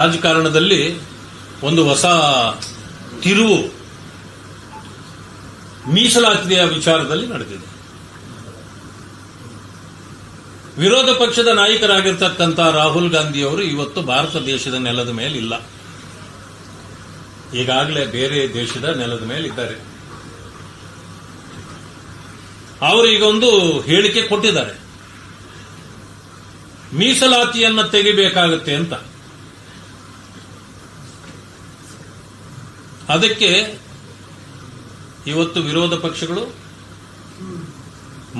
ರಾಜಕಾರಣದಲ್ಲಿ ಒಂದು ಹೊಸ ತಿರುವು ಮೀಸಲಾತಿಯ ವಿಚಾರದಲ್ಲಿ ನಡೆದಿದೆ. ವಿರೋಧ ಪಕ್ಷದ ನಾಯಕರಾಗಿರ್ತಕ್ಕಂಥ ರಾಹುಲ್ ಗಾಂಧಿಯವರು ಇವತ್ತು ಭಾರತ ದೇಶದ ನೆಲದ ಮೇಲೆ ಇಲ್ಲ ಈಗಾಗಲೇ ಬೇರೆ ದೇಶದ ನೆಲದ ಮೇಲೆ ಇದ್ದಾರೆ ಅವರು ಈಗ ಒಂದು ಹೇಳಿಕೆ ಕೊಟ್ಟಿದ್ದಾರೆ. ಮೀಸಲಾತಿಯನ್ನ ತೆಗಿಬೇಕಾಗುತ್ತೆ ಅಂತ. ಅದಕ್ಕೆ ಇವತ್ತು ವಿರೋಧ ಪಕ್ಷಗಳು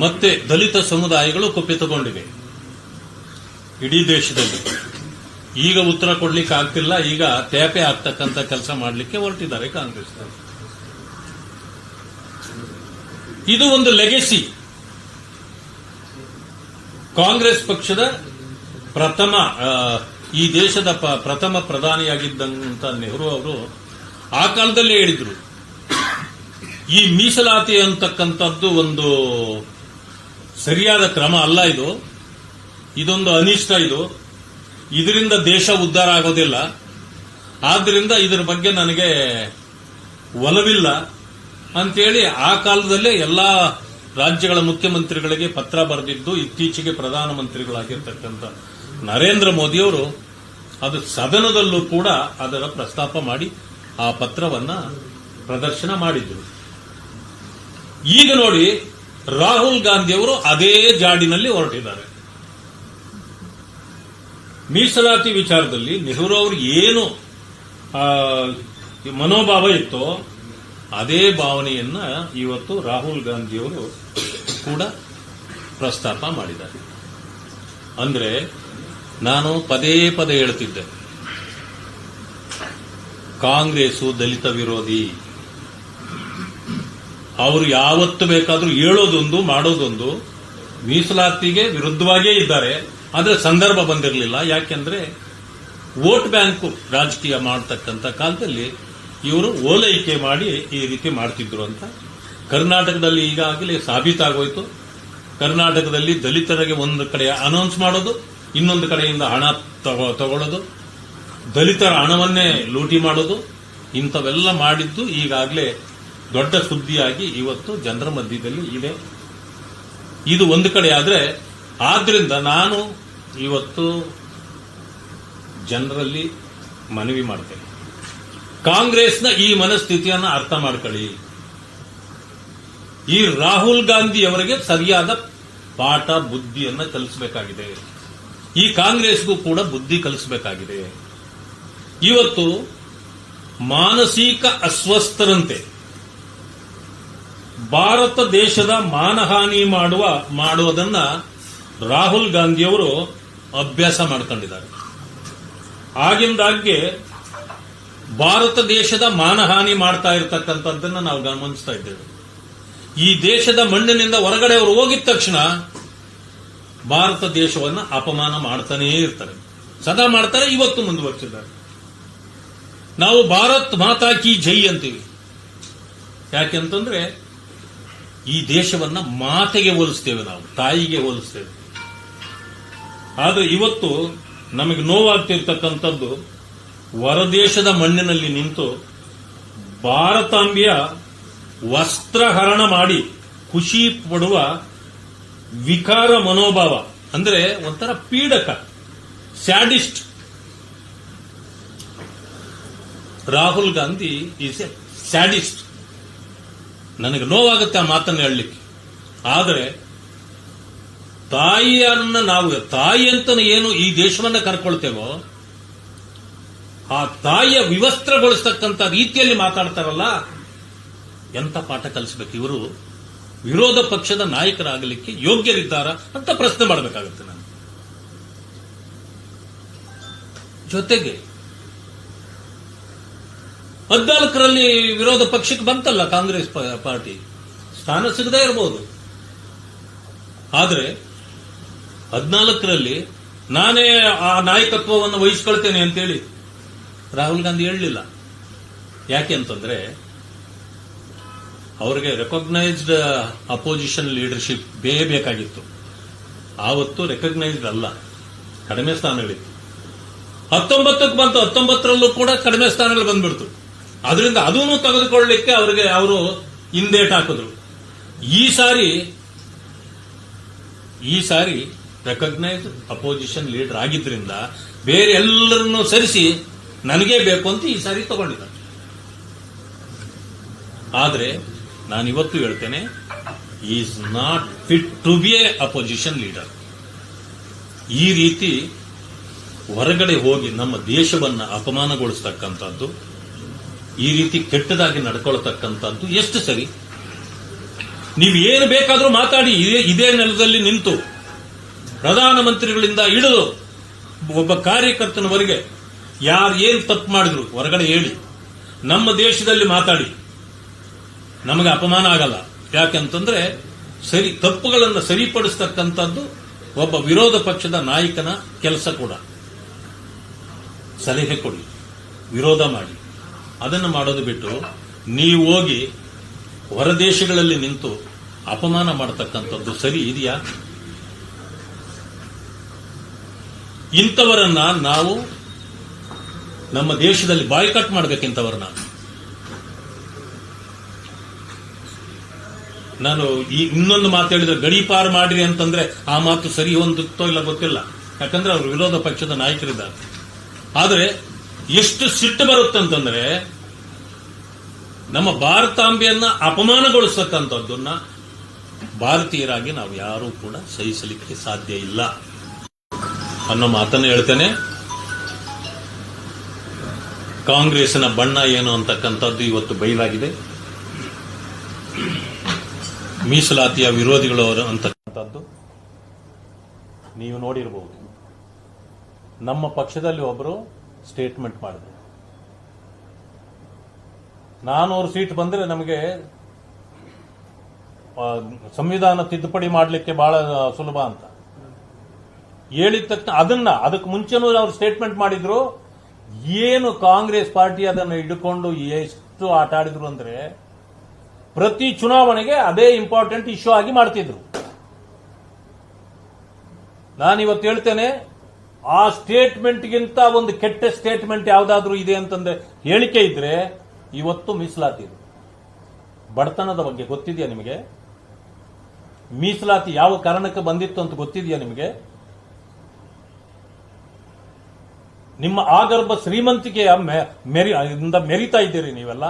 ಮತ್ತೆ ದಲಿತ ಸಮುದಾಯಗಳು ಕುಪಿತಗೊಂಡಿವೆ ಇಡೀ ದೇಶದಲ್ಲಿ. ಈಗ ಉತ್ತರ ಕೊಡ್ಲಿಕ್ಕೆ ಆಗ್ತಿಲ್ಲ, ಈಗ ತ್ಯಾಪೆ ಆಗ್ತಕ್ಕಂಥ ಕೆಲಸ ಮಾಡಲಿಕ್ಕೆ ಹೊರಟಿದ್ದಾರೆ ಕಾಂಗ್ರೆಸ್ ಇದು ಒಂದು ಲೆಗೆಸಿ ಕಾಂಗ್ರೆಸ್ ಪಕ್ಷದ ಪ್ರಥಮ ಈ ದೇಶದ ಪ್ರಥಮ ಪ್ರಧಾನಿಯಾಗಿದ್ದಂತ ನೆಹರು ಅವರು ಆ ಕಾಲದಲ್ಲೇ ಹೇಳಿದ್ರು. ಈ ಮೀಸಲಾತಿ ಅಂತಕ್ಕಂಥದ್ದು ಒಂದು ಸರಿಯಾದ ಕ್ರಮ ಅಲ್ಲ ಇದು. ಇದೊಂದು ಅನಿಷ್ಟ ಇದು. ಇದರಿಂದ ದೇಶ ಉದ್ಧಾರ ಆಗೋದಿಲ್ಲ. ಆದ್ದರಿಂದ ಇದರ ಬಗ್ಗೆ ನನಗೆ ಒಲವಿಲ್ಲ. ಅಂತೇಳಿ ಆ ಕಾಲದಲ್ಲೇ ಎಲ್ಲಾ ರಾಜ್ಯಗಳ ಮುಖ್ಯಮಂತ್ರಿಗಳಿಗೆ ಪತ್ರ ಬರೆದಿದ್ದು ಇತ್ತೀಚೆಗೆ ಪ್ರಧಾನಮಂತ್ರಿಗಳಾಗಿರ್ತಕ್ಕಂಥ ನರೇಂದ್ರ ಮೋದಿಯವರು ಅದು ಸದನದಲ್ಲೂ ಕೂಡ ಅದರ ಪ್ರಸ್ತಾಪ ಮಾಡಿ ಆ ಪತ್ರವನ್ನ ಪ್ರದರ್ಶನ ಮಾಡಿದ್ರು. ಈಗ ನೋಡಿ, ರಾಹುಲ್ ಗಾಂಧಿಯವರು ಅದೇ ಜಾಡಿನಲ್ಲಿ ಹೊರಟಿದ್ದಾರೆ. ಮೀಸಲಾತಿ ವಿಚಾರದಲ್ಲಿ ನೆಹರು ಅವರು ಏನು ಮನೋಭಾವ ಇತ್ತೋ ಅದೇ ಭಾವನೆಯನ್ನ ಇವತ್ತು ರಾಹುಲ್ ಗಾಂಧಿಯವರು ಕೂಡ ಪ್ರಸ್ತಾಪ ಮಾಡಿದ್ದಾರೆ. ಅಂದ್ರೆ ನಾನು ಪದೇ ಪದೇ ಹೇಳ್ತಿದ್ದೆ. ಕಾಂಗ್ರೆಸ್ಸು ದಲಿತ ವಿರೋಧಿ. ಅವರು ಯಾವತ್ತು ಬೇಕಾದರೂ ಹೇಳೋದೊಂದು, ಮಾಡೋದೊಂದು, ಮೀಸಲಾತಿಗೆ ವಿರುದ್ಧವಾಗೇ ಇದ್ದಾರೆ. ಆದರೆ ಸಂದರ್ಭ ಬಂದಿರಲಿಲ್ಲ. ಯಾಕೆಂದ್ರೆ ವೋಟ್ ಬ್ಯಾಂಕ್ ರಾಜಕೀಯ ಮಾಡತಕ್ಕಂಥ ಕಾಲದಲ್ಲಿ ಇವರು ಓಲೈಕೆ ಮಾಡಿ ಈ ರೀತಿ ಮಾಡ್ತಿದ್ರು ಅಂತ. ಕರ್ನಾಟಕದಲ್ಲಿ ಈಗಾಗಲೇ ಸಾಬೀತಾಗೋಯ್ತು. ಕರ್ನಾಟಕದಲ್ಲಿ ದಲಿತರಿಗೆ ಒಂದು ಕಡೆ ಅನೌನ್ಸ್ ಮಾಡೋದು, ಇನ್ನೊಂದು ಕಡೆಯಿಂದ ಹಣ ತಗೊ- ತಗೊಳ್ಳೋದು. ದಲಿತರ ಹಣವನ್ನೇ ಲೂಟಿ ಮಾಡೋದು, ಇಂಥವೆಲ್ಲ ಮಾಡಿದ್ದು ಈಗಾಗಲೇ ದೊಡ್ಡ ಸುದ್ದಿಯಾಗಿ ಇವತ್ತು ಜನರ ಮಧ್ಯದಲ್ಲಿ ಇದೆ. ಇದು ಒಂದು ಕಡೆ ಆದರೆ, ಆದ್ರಿಂದ ನಾನು ಇವತ್ತು ಜನರಲ್ಲಿ ಮನವಿ ಮಾಡ್ತೇನೆ. ಕಾಂಗ್ರೆಸ್ನ ಈ ಮನಸ್ಥಿತಿಯನ್ನು ಅರ್ಥ ಮಾಡ್ಕೊಳ್ಳಿ. ಈ ರಾಹುಲ್ ಗಾಂಧಿ ಅವರಿಗೆ ಸರಿಯಾದ ಪಾಠ, ಬುದ್ಧಿಯನ್ನು ಕಲಿಸಬೇಕಾಗಿದೆ. ಈ ಕಾಂಗ್ರೆಸ್ಗೂ ಕೂಡ ಬುದ್ಧಿ ಕಲಿಸಬೇಕಾಗಿದೆ. ಇವತ್ತು ಮಾನಸಿಕ ಅಸ್ವಸ್ಥರಂತೆ. ಭಾರತ ದೇಶದ ಮಾನಹಾನಿ ಮಾಡುವ, ಮಾಡುವುದನ್ನ ರಾಹುಲ್ ಗಾಂಧಿಯವರು ಅಭ್ಯಾಸ ಮಾಡ್ಕೊಂಡಿದ್ದಾರೆ. ಆಗಿಂದಾಗ್ಗೆ ಭಾರತ ದೇಶದ ಮಾನಹಾನಿ ಮಾಡ್ತಾ ಇರತಕ್ಕಂಥದ್ದನ್ನ ನಾವು ಗಮನಿಸ್ತಾ ಇದ್ದೇವೆ. ಈ ದೇಶದ ಮಣ್ಣಿನಿಂದ ಹೊರಗಡೆ ಅವರು ಹೋಗಿದ ತಕ್ಷಣ ಭಾರತ ದೇಶವನ್ನ ಅಪಮಾನ ಮಾಡ್ತಾನೇ ಇರ್ತಾರೆ. ಸದಾ ಮಾಡ್ತಾರೆ, ಇವತ್ತು ಮುಂದುವರಿಸಿದ್ದಾರೆ. ನಾವು ಭಾರತ್ ಮಾತಾ ಕಿ ಜೈ ಅಂತೀವಿ. ಯಾಕೆಂತಂದ್ರೆ, ಈ ದೇಶವನ್ನ ಮಾತೆಗೆ ಹೋಲಿಸ್ತೇವೆ ನಾವು, ತಾಯಿಗೆ ಹೋಲಿಸ್ತೇವೆ. ಆದ್ರೆ ಇವತ್ತು ನಮಗೆ ನೋವಾಗ್ತಿರ್ತಕ್ಕಂಥದ್ದು ಹೊರದೇಶದ ಮಣ್ಣಿನಲ್ಲಿ ನಿಂತು ಭಾರತಾಂಬೆಯ ವಸ್ತ್ರಹರಣ ಮಾಡಿ ಖುಷಿ ಪಡುವ ವಿಕಾರ ಮನೋಭಾವ, ಅಂದ್ರೆ ಒಂಥರ ಪೀಡಕ, sadist Rahul Gandhi is a sadist ನನಗೆ ನೋವಾಗುತ್ತೆ ಆ ಮಾತನ್ನು ಹೇಳಲಿಕ್ಕೆ. ಆದರೆ, ತಾಯಿಯನ್ನ ನಾವು, ತಾಯಿ ಅಂತ ಏನು ಈ ದೇಶವನ್ನ ಕರ್ಕೊಳ್ತೇವೋ, ಆ ತಾಯಿಯ ವಿವಸ್ತ್ರಗೊಳಿಸ್ತಕ್ಕಂಥ ರೀತಿಯಲ್ಲಿ ಮಾತಾಡ್ತಾರಲ್ಲ ಎಂತ ಪಾಠ ಕಲಿಸ್ಬೇಕು? ಇವರು ವಿರೋಧ ಪಕ್ಷದ ನಾಯಕರಾಗಲಿಕ್ಕೆ ಯೋಗ್ಯರಿದ್ದಾರ ಅಂತ ಪ್ರಶ್ನೆ ಮಾಡಬೇಕಾಗುತ್ತೆ ನಾನು ಜೊತೆಗೆ ಹದ್ನಾಲ್ಕರಲ್ಲಿ ವಿರೋಧ ಪಕ್ಷಕ್ಕೆ ಬಂತಲ್ಲ ಕಾಂಗ್ರೆಸ್ ಪಾರ್ಟಿ. ಸ್ಥಾನ ಸಿಗದೇ ಇರಬಹುದು ಆದರೆ ಹದಿನಾಲ್ಕರಲ್ಲಿ ನಾನೇ ಆ ನಾಯಕತ್ವವನ್ನು ವಹಿಸ್ಕೊಳ್ತೇನೆ ಅಂತೇಳಿ ರಾಹುಲ್ ಗಾಂಧಿ ಹೇಳಲಿಲ್ಲ. ಯಾಕೆ ಅಂತಂದ್ರೆ ಅವರಿಗೆ ರೆಕಗ್ನೈಸ್ಡ್ ಅಪೋಸಿಷನ್ ಲೀಡರ್ಶಿಪ್ ಬೇಕಾಗಿತ್ತು. ಆವತ್ತು ರೆಕಗ್ನೈಸ್ಡ್ ಅಲ್ಲ, ಕಡಿಮೆ ಸ್ಥಾನಗಳಿತ್ತು. ಹತ್ತೊಂಬತ್ತಕ್ಕೆ ಬಂತು, ಹತ್ತೊಂಬತ್ತರಲ್ಲೂ ಕೂಡ ಕಡಿಮೆ ಸ್ಥಾನಗಳು ಬಂದ್ಬಿಡ್ತು. ಅದರಿಂದ ಅದನ್ನು ತೆಗೆದುಕೊಳ್ಳಲಿಕ್ಕೆ ಅವರಿಗೆ ಅವರು ಹಿಂದೇಟ್ ಹಾಕಿದ್ರು. ಈ ಸಾರಿ ಈ ಸಾರಿ ರೆಕಗ್ನೈಸ್ ಅಪೋಸಿಷನ್ ಲೀಡರ್ ಆಗಿದ್ರಿಂದ ಬೇರೆ ಎಲ್ಲರನ್ನೂ ಸರಿಸಿ ನನಗೇ ಬೇಕು ಅಂತ ಈ ಸಾರಿ ತಗೊಂಡಿದ್ದಾರೆ. ಆದರೆ ನಾನು ಇವತ್ತು ಹೇಳ್ತೇನೆ is not fit to be a opposition leader ಈ ರೀತಿ ಹೊರಗಡೆ ಹೋಗಿ ನಮ್ಮ ದೇಶವನ್ನ ಅಪಮಾನಗೊಳಿಸ್ತಕ್ಕಂಥದ್ದು ಈ ರೀತಿ ಕೆಟ್ಟದಾಗಿ ನಡ್ಕೊಳ್ತಕ್ಕಂಥದ್ದು ಎಷ್ಟು ಸರಿ? ನೀವು ಏನು ಬೇಕಾದರೂ ಮಾತಾಡಿ, ಇದೇ ನೆಲದಲ್ಲಿ ನಿಂತು ಪ್ರಧಾನಮಂತ್ರಿಗಳಿಂದ ಹಿಡಿದು ಒಬ್ಬ ಕಾರ್ಯಕರ್ತನವರೆಗೆ ಯಾರು ಏನು ತಪ್ಪು ಮಾಡಿದ್ರು ಹೊರಗಡೆ ಹೇಳಿ, ನಮ್ಮ ದೇಶದಲ್ಲಿ ಮಾತಾಡಿ. ನಮಗೆ ಅಪಮಾನ ಆಗಲ್ಲ. ಯಾಕೆಂತಂದ್ರೆ ಸರಿ, ತಪ್ಪುಗಳನ್ನು ಸರಿಪಡಿಸ್ತಕ್ಕಂಥದ್ದು ಒಬ್ಬ ವಿರೋಧ ಪಕ್ಷದ ನಾಯಕನ ಕೆಲಸ ಕೂಡ. ಸಲಹೆ ಕೊಡಿ, ವಿರೋಧ ಮಾಡಿ. ಅದನ್ನು ಮಾಡೋದು ಬಿಟ್ಟು ನೀವು ಹೋಗಿ ಹೊರದೇಶಗಳಲ್ಲಿ ನಿಂತು ಅಪಮಾನ ಮಾಡತಕ್ಕಂಥದ್ದು ಸರಿ ಇದೆಯಾ? ಇಂಥವರನ್ನ ನಾವು ನಮ್ಮ ದೇಶದಲ್ಲಿ ಬಾಯ್ಕಟ್ ಮಾಡ್ಬೇಕಿಂತವರನ್ನ ನಾನು ಈ ಇನ್ನೊಂದು ಮಾತು ಹೇಳಿದ್ರೆ ಗಡೀಪಾರು ಮಾಡ್ರಿ ಅಂತಂದ್ರೆ ಆ ಮಾತು ಸರಿ ಹೊಂದುತ್ತೋ ಇಲ್ಲ ಗೊತ್ತಿಲ್ಲ. ಯಾಕಂದ್ರೆ ಅವರು ವಿರೋಧ ಪಕ್ಷದ ನಾಯಕರಿದ್ದಾರೆ. ಆದರೆ ಎಷ್ಟು ಸಿಟ್ಟು ಬರುತ್ತಂತಂದ್ರೆ ನಮ್ಮ ಭಾರತಾಂಬೆಯನ್ನ ಅಪಮಾನಗೊಳಿಸತಕ್ಕಂಥದ್ದನ್ನ ಭಾರತೀಯರಾಗಿ ನಾವು ಯಾರೂ ಕೂಡ ಸಹಿಸಲಿಕ್ಕೆ ಸಾಧ್ಯ ಇಲ್ಲ. ಅನ್ನೋ ಮಾತನ್ನು ಹೇಳ್ತೇನೆ. ಕಾಂಗ್ರೆಸ್ನ ಬಣ್ಣ ಏನು ಅಂತಕ್ಕಂಥದ್ದು ಇವತ್ತು ಬಯಲಾಗಿದೆ ಮೀಸಲಾತಿಯ ವಿರೋಧಿಗಳು ಅಂತಕ್ಕಂಥದ್ದು ನೀವು ನೋಡಿರಬಹುದು ನಮ್ಮ ಪಕ್ಷದಲ್ಲಿ ಒಬ್ಬರು ಸ್ಟೇಟ್ಮೆಂಟ್ ಮಾಡಿದ್ರು ನಾನೂರು ಸೀಟ್ ಬಂದ್ರೆ ನಮಗೆ ಸಂವಿಧಾನ ತಿದ್ದುಪಡಿ ಮಾಡಲಿಕ್ಕೆ ಬಹಳ ಸುಲಭ ಅಂತ. ಹೇಳಿದ ತಕ್ಷಣ ಅದನ್ನ, ಅದಕ್ಕೆ ಮುಂಚೆನೂ ಅವರು ಸ್ಟೇಟ್ಮೆಂಟ್ ಮಾಡಿದ್ರು. ಏನು ಕಾಂಗ್ರೆಸ್ ಪಾರ್ಟಿ ಅದನ್ನು ಹಿಡ್ಕೊಂಡು ಎಷ್ಟು ಆಟ ಆಡಿದ್ರು ಅಂದ್ರೆ, ಪ್ರತಿ ಚುನಾವಣೆಗೆ ಅದೇ ಇಂಪಾರ್ಟೆಂಟ್ ಇಶ್ಯೂ ಆಗಿ ಮಾಡ್ತಿದ್ರು. ನಾನಿವತ್ತು ಹೇಳ್ತೇನೆ ಆ ಸ್ಟೇಟ್ಮೆಂಟ್ಗಿಂತ ಒಂದು ಕೆಟ್ಟ ಸ್ಟೇಟ್ಮೆಂಟ್ ಯಾವ್ದಾದ್ರೂ ಇದೆ ಅಂತಂದ್ರೆ ಹೇಳಿಕೆ ಇದ್ರೆ ಇವತ್ತು ಮೀಸಲಾತಿ ಬಡತನದ ಬಗ್ಗೆ ಗೊತ್ತಿದೆಯಾ ನಿಮಗೆ? ಮೀಸಲಾತಿ ಯಾವ ಕಾರಣಕ್ಕೆ ಬಂದಿತ್ತು ಅಂತ ಗೊತ್ತಿದೆಯಾ ನಿಮಗೆ? ನಿಮ್ಮ ಆಗರ್ಭ ಶ್ರೀಮಂತಿಕೆಯ ಮೆರಿ ಮೆರಿತಾ ಇದ್ದೀರಿ ನೀವೆಲ್ಲ?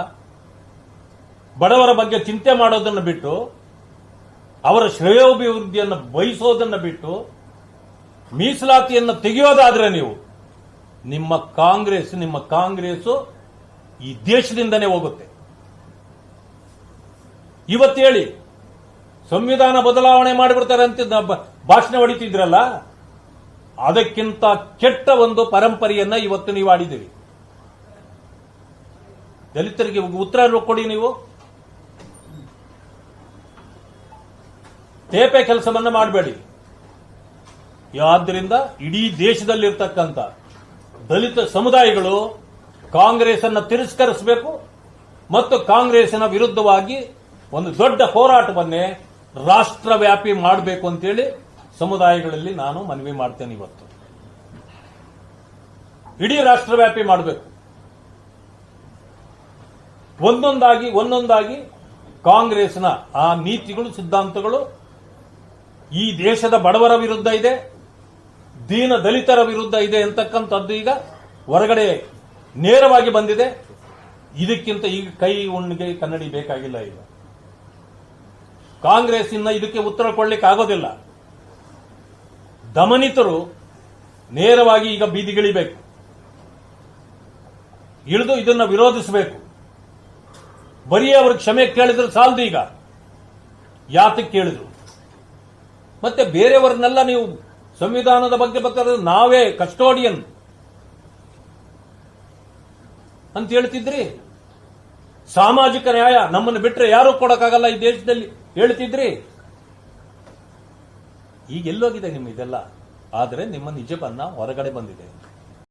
ಬಡವರ ಬಗ್ಗೆ ಚಿಂತೆ ಮಾಡೋದನ್ನು ಬಿಟ್ಟು, ಅವರ ಶ್ರೇಯೋಭಿವೃದ್ಧಿಯನ್ನು ಬಯಸೋದನ್ನು ಬಿಟ್ಟು ಮೀಸಲಾತಿಯನ್ನು ತೆಗೆಯೋದಾದ್ರೆ ನೀವು, ನಿಮ್ಮ ಕಾಂಗ್ರೆಸ್ ನಿಮ್ಮ ಕಾಂಗ್ರೆಸ್ ಈ ದೇಶದಿಂದನೇ ಹೋಗುತ್ತೆ. ಇವತ್ತು ಹೇಳಿ, ಸಂವಿಧಾನ ಬದಲಾವಣೆ ಮಾಡಿಬಿಡ್ತಾರೆ ಅಂತ ಭಾಷಣ ಹೊಡಿತಿದ್ರಲ್ಲ, ಅದಕ್ಕಿಂತ ಕೆಟ್ಟ ಒಂದು ಪರಂಪರೆಯನ್ನ ಇವತ್ತು ನೀವು ಆಡಿದ್ದೀರಿ. ದಲಿತರಿಗೆ ಉತ್ತರ ಕೊಡಿ ನೀವು. ತೇಪೆ ಕೆಲಸವನ್ನ ಮಾಡಬೇಡಿ. ಆದ್ದರಿಂದ ಇಡೀ ದೇಶದಲ್ಲಿರ್ತಕ್ಕಂಥ ದಲಿತ ಸಮುದಾಯಗಳು ಕಾಂಗ್ರೆಸ್ ಅನ್ನು ತಿರಸ್ಕರಿಸಬೇಕು ಮತ್ತು ಕಾಂಗ್ರೆಸ್ನ ವಿರುದ್ಧವಾಗಿ ಒಂದು ದೊಡ್ಡ ಹೋರಾಟವನ್ನೇ ರಾಷ್ಟ್ರವ್ಯಾಪಿ ಮಾಡಬೇಕು ಅಂತೇಳಿ ಸಮುದಾಯಗಳಲ್ಲಿ ನಾನು ಮನವಿ ಮಾಡ್ತೇನೆ ಇವತ್ತು. ಇಡೀ ರಾಷ್ಟ್ರವ್ಯಾಪಿ ಮಾಡಬೇಕು. ಒಂದೊಂದಾಗಿ ಒಂದೊಂದಾಗಿ ಕಾಂಗ್ರೆಸ್ನ ಆ ನೀತಿಗಳು, ಸಿದ್ಧಾಂತಗಳು ಈ ದೇಶದ ಬಡವರ ವಿರುದ್ಧ ಇದೆ. ದೀನ ದಲಿತರ ವಿರುದ್ಧ ಇದೆ ಅಂತಕ್ಕಂಥದ್ದು ಈಗ ಹೊರಗಡೆ ನೇರವಾಗಿ ಬಂದಿದೆ. ಇದಕ್ಕಿಂತ ಈಗ ಕೈ ಉಣ್ಣಿಗೆ ಕನ್ನಡಿ ಬೇಕಾಗಿಲ್ಲ ಈಗ. ಕಾಂಗ್ರೆಸ್ ಇನ್ನ ಇದಕ್ಕೆ ಉತ್ತರ ಕೊಡ್ಲಿಕ್ಕೆ ಆಗೋದಿಲ್ಲ. ದಮನಿತರು ನೇರವಾಗಿ ಈಗ ಬೀದಿಗಿಳಿಬೇಕು. ಇಳಿದು ಇದನ್ನು ವಿರೋಧಿಸಬೇಕು. ಬರೀ ಅವರು ಕ್ಷಮೆ ಕೇಳಿದ್ರೆ ಸಾಲದು ಈಗ. ಯಾತಕ್ಕೆ ಕೇಳಿದ್ರು. ಮತ್ತೆ ಬೇರೆಯವರನ್ನೆಲ್ಲ ನೀವು ಸಂವಿಧಾನದ ಬಗ್ಗೆ ಬೇಕಾದ್ರೆ ನಾವೇ ಕಸ್ಟೋಡಿಯನ್. ಅಂತ ಹೇಳ್ತಿದ್ರಿ? ಸಾಮಾಜಿಕ ನ್ಯಾಯ ನಮ್ಮನ್ನು ಬಿಟ್ಟರೆ ಯಾರು ಕೊಡಕ್ಕಾಗಲ್ಲ ಈ ದೇಶದಲ್ಲಿ. ಹೇಳ್ತಿದ್ರಿ? ಈಗ ಎಲ್ಲೋಗಿದೆ ನಿಮ್ಮ ಇದೆಲ್ಲ. ಆದರೆ ನಿಮ್ಮ ನಿಜವನ್ನ ಹೊರಗಡೆ ಬಂದಿದೆ.